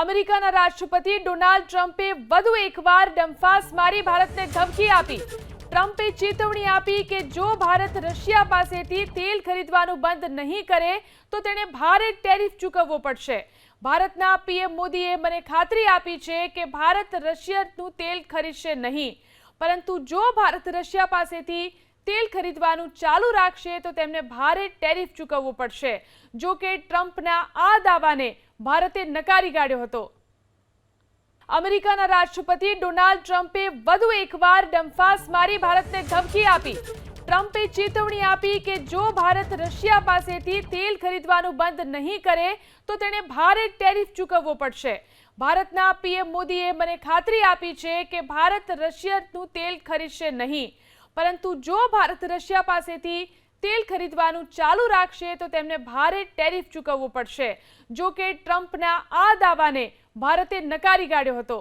અમેરિકાના રાષ્ટ્રપતિ ડોનાલ્ડ ટ્રમ્પે વધુ એકવાર ડંફાસ મારી ભારતને ધમકી આપી. ટ્રમ્પે ચેતવણી આપી કે જો ભારત રશિયા પાસેથી તેલ ખરીદવાનું બંધ નહીં કરે, તો તેણે ભારે ટેરિફ ચૂકવવો પડશે. ભારતના પીએમ મોદીએ મને ખાતરી આપી છે કે ભારત રશિયાનું તેલ ખરીદશે નહીં. પરંતુ જો ભારત રશિયા પાસેથી તેલ ખરીદવાનું ચાલુ રાખશે, તો તેમને ભારે ટેરિફ ચૂકવવું પડશે. જો કે ટ્રમ્પના આ દાવાને ભારતે નકારી કાઢ્યો હતો. અમેરિકાના રાષ્ટ્રપતિ ડોનાલ્ડ ટ્રમ્પે વધુ એકવાર ડંફાસ મારી ભારતને ધમકી આપી. ટ્રમ્પે ચેતવણી આપી કે જો ભારત રશિયા પાસેથી તેલ ખરીદવાનું બંધ નહીં કરે, તો તેણે ભારે ટેરિફ ચૂકવવો પડશે. ભારતના પીએમ મોદીએ મને ખાતરી આપી છે કે ભારત રશિયાનું તેલ ખરીદશે નહીં. પરંતુ જો ભારત રશિયા પાસેથી તેલ ખરીદવાનું ચાલુ રાખશે તો તેમને ભારે ટેરિફ ચૂકવવું પડશે. જો કે ટ્રમ્પના આ દાવાને ભારતે નકારી કાઢ્યો હતો.